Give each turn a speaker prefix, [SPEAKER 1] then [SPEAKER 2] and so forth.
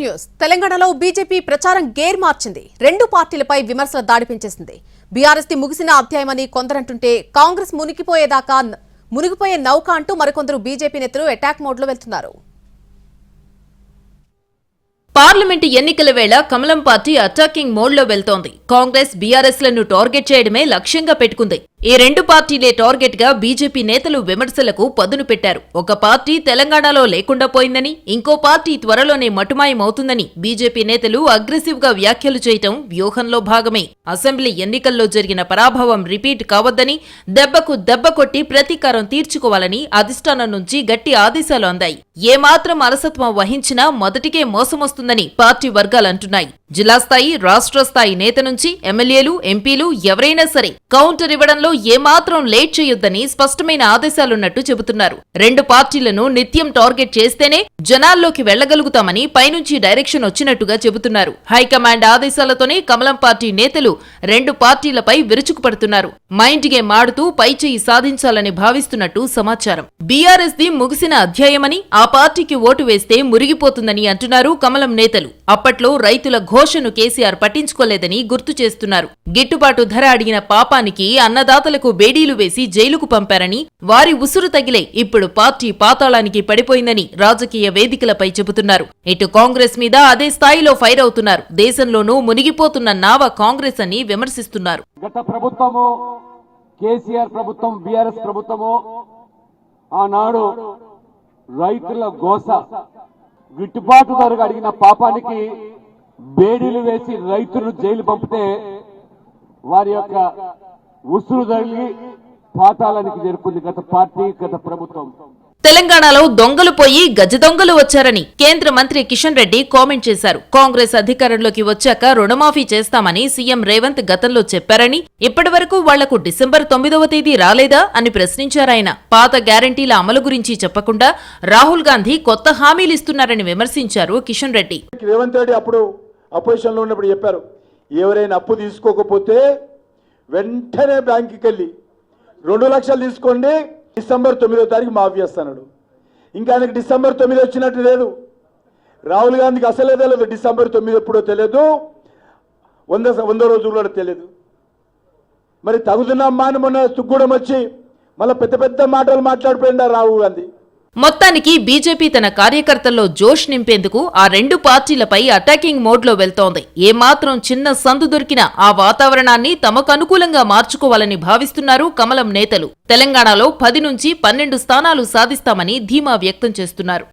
[SPEAKER 1] News తెలంగాణలో BJP ప్రచారం gear మార్చింది. రెండు పార్టీలపై విమర్శల దాడి పెంచేసింది. బీఆర్ఎస్ ది ముగిసిన అధ్యాయమని కొందరంటుంటే కాంగ్రెస్ మునిగిపోయేదాకా మునిగిపోయే నౌక అంటూ మరికొందరు బీజేపీ నేతలు అటాక్ మోడ్లో వెళ్తున్నారు.
[SPEAKER 2] పార్లమెంటు ఎన్నికల వేళ కమలం పార్టీ అటాకింగ్ మోడ్లో వెళ్తోంది. కాంగ్రెస్ బీఆర్ఎస్లను టార్గెట్ చేయడమే లక్ష్యంగా పెట్టుకుంది. ఈ రెండు పార్టీలే టార్గెట్గా బీజేపీ నేతలు విమర్శలకు పదును పెట్టారు. ఒక పార్టీ తెలంగాణలో లేకుండా పోయిందని ఇంకో పార్టీ త్వరలోనే మటుమాయమవుతుందని బీజేపీ నేతలు అగ్రెసివ్గా వ్యాఖ్యలు చేయటం వ్యూహంలో భాగమే. అసెంబ్లీ ఎన్నికల్లో జరిగిన పరాభవం రిపీట్ కావద్దని దెబ్బకు దెబ్బ కొట్టి ప్రతీకారం తీర్చుకోవాలని అధిష్టానం నుంచి గట్టి ఆదేశాలు అందాయి. ఏమాత్రం అలసత్వం వహించినా మొదటికే మోసమొస్తుందని పార్టీ వర్గాలు అంటున్నాయి. జిల్లా స్థాయి రాష్ట్ర స్థాయి నేత నుంచి ఎమ్మెల్యేలు ఎంపీలు ఎవరైనా సరే కౌంటర్ ఇవ్వడంలో ఏమాత్రం లేట్ చేయొద్దని స్పష్టమైన ఆదేశాలున్నట్టు చెబుతున్నారు. రెండు పార్టీలను నిత్యం టార్గెట్ చేస్తేనే జనాల్లోకి వెళ్ళగలుగుతామని పైనుంచి డైరెక్షన్ వచ్చినట్టుగా చెబుతున్నారు. హైకమాండ్ ఆదేశాలతోనే కమలం పార్టీ నేతలు రెండు పార్టీలపై విరుచుకుపడుతున్నారు. మైండ్ గేమ్ ఆడుతూ పైచేయి సాధించాలని భావిస్తున్నట్టు సమాచారం. బీఆర్ఎస్ ది ముగిసిన అధ్యాయమని ఆ పార్టీకి ఓటు వేస్తే మురిగిపోతుందని అంటున్నారు కమలం నేతలు. అప్పట్లో రైతుల ఘోషను కేసీఆర్ పట్టించుకోలేదని గుర్తు చేస్తున్నారు. గిట్టుబాటు ధర అడిగిన పాపానికి అన్నదాతలకు బేడీలు వేసి జైలుకు పంపారని వారి ఉసురు తగిలే ఇప్పుడు పార్టీ పాతాళానికి పడిపోయిందని రాజకీయ వేదికలపై చెబుతున్నారు. ఇటు కాంగ్రెస్ మీద అదే స్థాయిలో ఫైర్ అవుతున్నారు. దేశంలోనూ మునిగిపోతున్న నావ కాంగ్రెస్ అని విమర్శిస్తున్నారు.
[SPEAKER 3] గత ప్రభుత్వము కేసీఆర్ ప్రభుత్వం బీఆర్ఎస్ ప్రభుత్వము ఆనాడు రైతుల గోస గిట్టుబాటు ధరకు అడిగిన పాపానికి బేడీలు వేసి రైతులను జైలు పంపితే వారి యొక్క ఉసురు తగిలి పాతాళానికి చేరుకుంది గత పార్టీ గత ప్రభుత్వం.
[SPEAKER 2] తెలంగాణలో దొంగలు పోయి గజ దొంగలు వచ్చారని కేంద్ర మంత్రి కిషన్ రెడ్డి కామెంట్ చేశారు. కాంగ్రెస్ అధికారంలోకి వచ్చాక రుణమాఫీ చేస్తామని సీఎం రేవంత్ గతంలో చెప్పారని ఇప్పటి వరకు వాళ్ళకు డిసెంబర్ తొమ్మిదవ తేదీ రాలేదా అని ప్రశ్నించారాయన పాత గ్యారంటీల అమలు గురించి చెప్పకుండా రాహుల్ గాంధీ కొత్త హామీలిస్తున్నారని విమర్శించారు కిషన్ రెడ్డి.
[SPEAKER 4] రేవంత్ రెడ్డి అప్పుడు అపోజిషన్లో ఉన్నప్పుడు చెప్పారు ఎవరైనా అప్పు తీసుకోకపోతే వెంటనే బ్యాంకుకి వెళ్ళి రెండు లక్షలు తీసుకోండి డిసెంబర్ తొమ్మిదో తారీఖు మాఫీ చేస్తాడు ఇంకా ఆయనకి డిసెంబర్ తొమ్మిది వచ్చినట్టు లేదు. రాహుల్ గాంధీకి అసలే తెలియదు డిసెంబర్ తొమ్మిది ఎప్పుడో తెలియదు వంద వంద రోజులు కూడా తెలియదు. మరి తగుదున్నమ్మా అని మొన్న తుగ్గూడెం వచ్చి మళ్ళీ పెద్ద పెద్ద మాటలు మాట్లాడిపోయిందా రాహుల్ గాంధీ.
[SPEAKER 2] మొత్తానికి బీజేపీ తన కార్యకర్తల్లో జోష్ నింపేందుకు ఆ రెండు పార్టీలపై అటాకింగ్ మోడ్లో వెళ్తోంది. ఏమాత్రం చిన్న సందు దొరికినా ఆ వాతావరణాన్ని తమకు అనుకూలంగా మార్చుకోవాలని భావిస్తున్నారు కమలం నేతలు. తెలంగాణలో పది నుంచి పన్నెండు స్థానాలు సాధిస్తామని ధీమా వ్యక్తం చేస్తున్నారు.